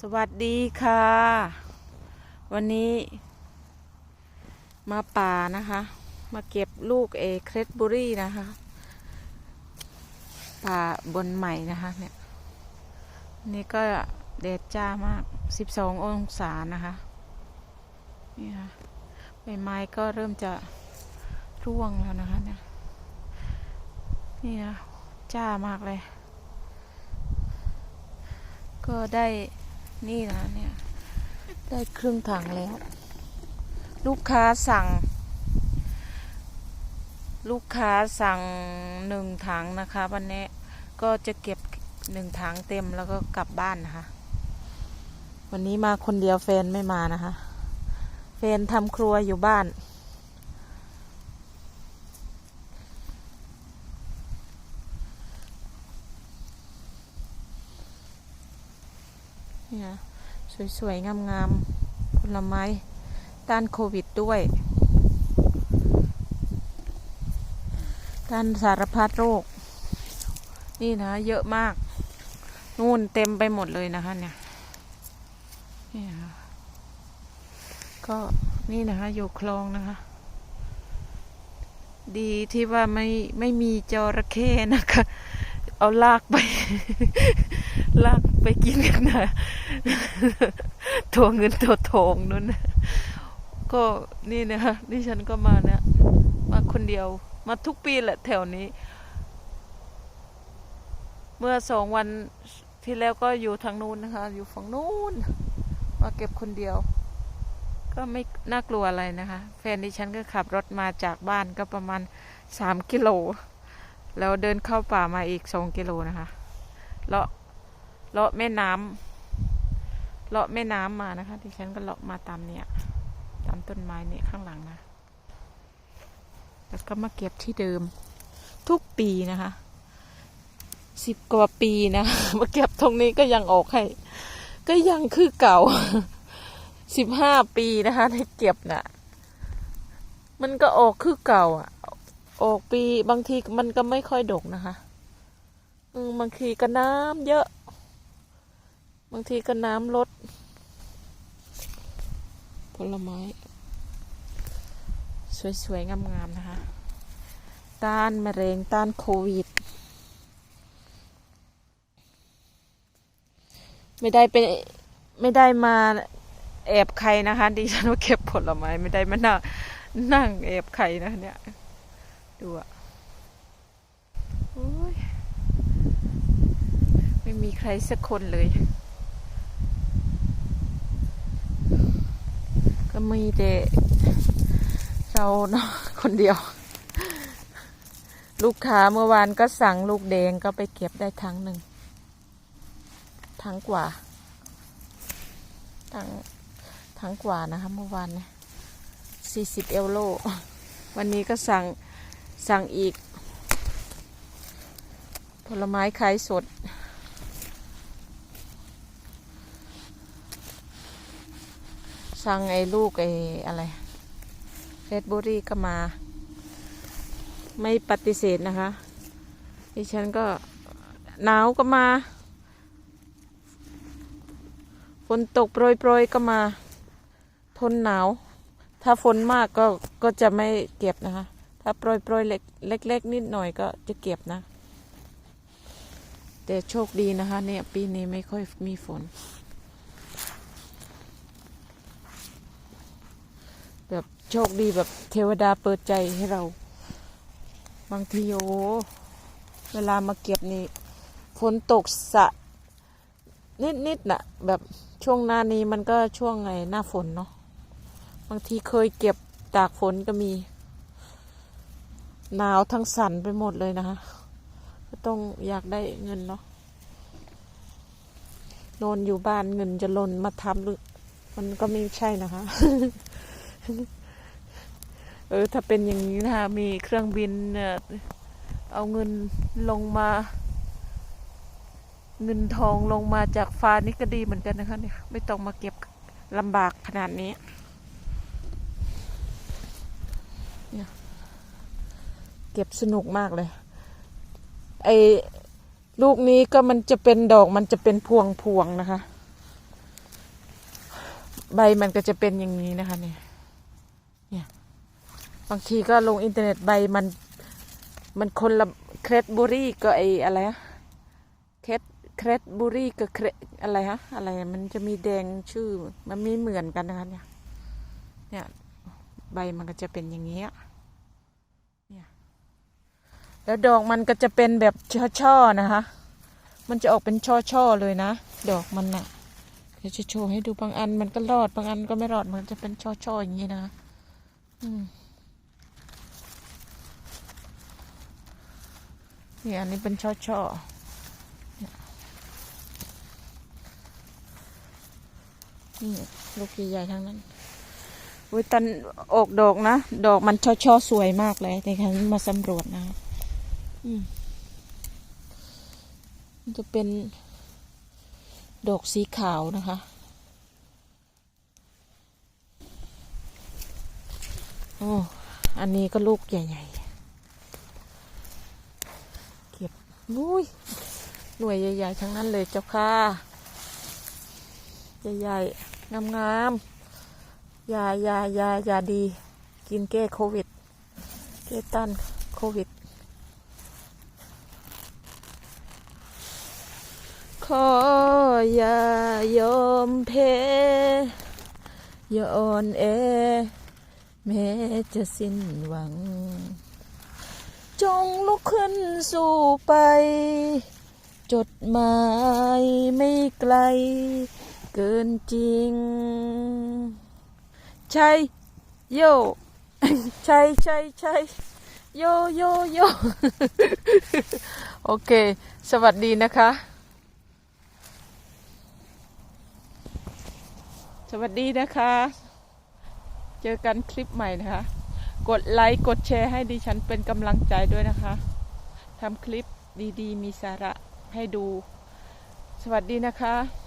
สวัสดีค่ะ วันนี้ มาป่านะคะ มาเก็บลูกเอเครดบุรี่นะคะ ป่าบนใหม่นะคะเนี่ยนี่ก็แดดจ้ามาก 12 องศานะคะ นี่ค่ะใบไม้ก็เริ่มจะร่วงแล้วนะคะเนี่ยนี่นะจ้ามากเลย ก็ได้ นี่นะเนี่ย ได้ครึ่งถังแล้ว ลูกค้าสั่ง ลูกค้าสั่งหนึ่งถังนะคะ วันนี้ก็จะเก็บหนึ่งถังเต็มแล้วก็กลับบ้านนะคะ วันนี้มาคนเดียวแฟนไม่มานะคะแฟนทำครัวอยู่บ้าน นี่ยสวยๆ งามๆผลไม้ต้านโควิดด้วยต้านสารพัดโรค นี่นะ เยอะมาก นู่นเต็มไปหมดเลยนะคะเนี่ยนี่นะก็นี่นะคะอยู่คลองนะคะ ดีที่ว่าไม่ไม่มีจระเข้นะคะ เอาลากไป ลากไปกินกันนะตัวเงินตัวทองนั่นนะก็นี่นะคะดิฉันก็มาเนี่ยมาคนเดียว มาทุกปีแหละแถวนี้ เมื่อสองวันที่แล้วก็อยู่ทางนู้นนะคะ อยู่ฝั่งนู้นมาเก็บคนเดียว ก็ไม่น่ากลัวอะไรนะคะ แฟนดิฉันก็ขับรถมาจากบ้านก็ประมาณสามกิโล แล้วเดินเข้าป่ามาอีกสองกิโลนะคะเลาะเลาะแม่น้ำเลาะแม่น้ำมานะคะดิฉันก็เลาะมาตามเนี่ยตามต้นไม้เนี่ยข้างหลังนะแล้วก็มาเก็บที่เดิมทุกปีนะคะสิบกว่าปีนะคะมาเก็บตรงนี้ก็ยังออกให้ก็ยังคือเก่าสิบห้าปีนะคะที่เก็บน่ะ มันก็ออกคือเก่าอะ ออกปีบางทีมันก็ไม่ค่อยดกนะคะอืมบางทีก็น้ำเยอะ บางทีก็น้ำลด ผลไม้ สวยๆ งามๆ นะคะ ต้านมะเร็งต้านโควิด ไม่ได้เป็นไม่ได้มาแอบใครนะคะดิฉันว่าเก็บผลไม้ ไม่ได้มานั่งนั่งแอบใครนะเนี่ย ดูอะอไม่มีใครสักคนเลย ก็มีแต่เราเนาะคนเดียว ลูกค้าเมื่อวานก็สั่งลูกแดงก็ไปเก็บได้ทั้งหนึ่ง ทั้งกว่า ทั้งทั้งกว่านะคะเมื่อวานเนี่ยสี่สิบเอลโล วันนี้ก็สั่ง สั่งอีก ผลไม้ขายสด สั่งไอ้ลูกไอ้อะไรเรดบุรี่ก็มา ไม่ปฏิเสธนะคะดิฉันก็หนาวก็มาฝนตกโปรยๆก็มา ทนหนาว ถ้าฝนมากก็ก็จะไม่เก็บนะคะ ถ้าโปรยโปรยเล็กเล็กๆนิดหน่อยก็จะเก็บนะ แต่โชคดีนะคะ เนี่ยปีนี้ไม่ค่อยมีฝนแบบโชคดีแบบเทวดาเปิดใจให้เรา บางทีโอ้เวลามาเก็บนี่ฝนตกสะ นิดนิดๆน่ะ แบบช่วงหน้านี้มันก็ช่วงไงหน้าฝนเนาะบางทีเคยเก็บตากฝนก็มี หนาวทั้งสั่นไปหมดเลยนะคะ ก็ต้องอยากได้เงินเนาะนอนอยู่บ้านเงินจะหล่นมาทำหรือมันก็ไม่ใช่นะคะ เออ ถ้าเป็นอย่างนี้นะคะ มีเครื่องบินเนี่ยเอาเงินลงมา เงินทองลงมาจากฟ้านี่ก็ดีเหมือนกันนะคะเนี่ยไม่ต้องมาเก็บลำบากขนาดนี้เนี่ย เก็บสนุกมากเลย ไอ้ลูกนี้ก็มันจะเป็นดอกมันจะเป็นพวงพวงนะคะ ใบมันก็จะเป็นอย่างนี้นะคะเนี่ยเนี่ยบางทีก็ลงอินเทอร์เน็ตใบมันมันคนละเครดบุรี่ก็ไออะไรอะเครดเครดบุรี่กับเครดอะไรฮะอะไรมันจะมีแดงชื่อมันไม่เหมือนกันนะคะเนี่ยเนี่ยใบมันก็จะเป็นอย่างนี้อะเนี่ย แล้วดอกมันก็จะเป็นแบบช่อๆนะคะ มันจะออกเป็นช่อๆเลยนะ ดอกมันน่ะเดี๋ยวจะโชว์ให้ดูบางอันมันก็รอดบางอันก็ไม่รอดมันจะเป็นช่อๆอย่างนี้นะอืมนี่อันนี้เป็นช่อๆนี่ลูกใหญ่ๆทั้งนั้นอุ้ยตอนออกดอกนะ ดอกมันช่อๆสวยมากเลยแต่ครั้งมาสำรวจนะ จะเป็นดอกสีขาวนะคะ โอ้ อันนี้ก็ลูกใหญ่ๆ เก็บอุ้ย หน่วยใหญ่ ๆ ทั้งนั้นเลยเจ้าค่ะ ใหญ่ๆ งามๆ ยายายายาดี กินแก้โควิด แก้ต้านโควิด ขออย่ายอมแพ้อย่าอ่อนแอแม้จะสิ้นหวัง จงลุกขึ้นสู่ไป จดหมายไม่ไกล เกินจริง ใช่โยใช่ใช่ใช่โยโยโยโอเค สวัสดีนะคะ วัสดีนะคะ เจอกันคลิปใหม่นะคะ กดไลค์กดแชร์ให้ดิฉันเป็นกำลังใจด้วยนะคะทำคลิปดีๆ มีสาระให้ดู สวัสดีนะคะ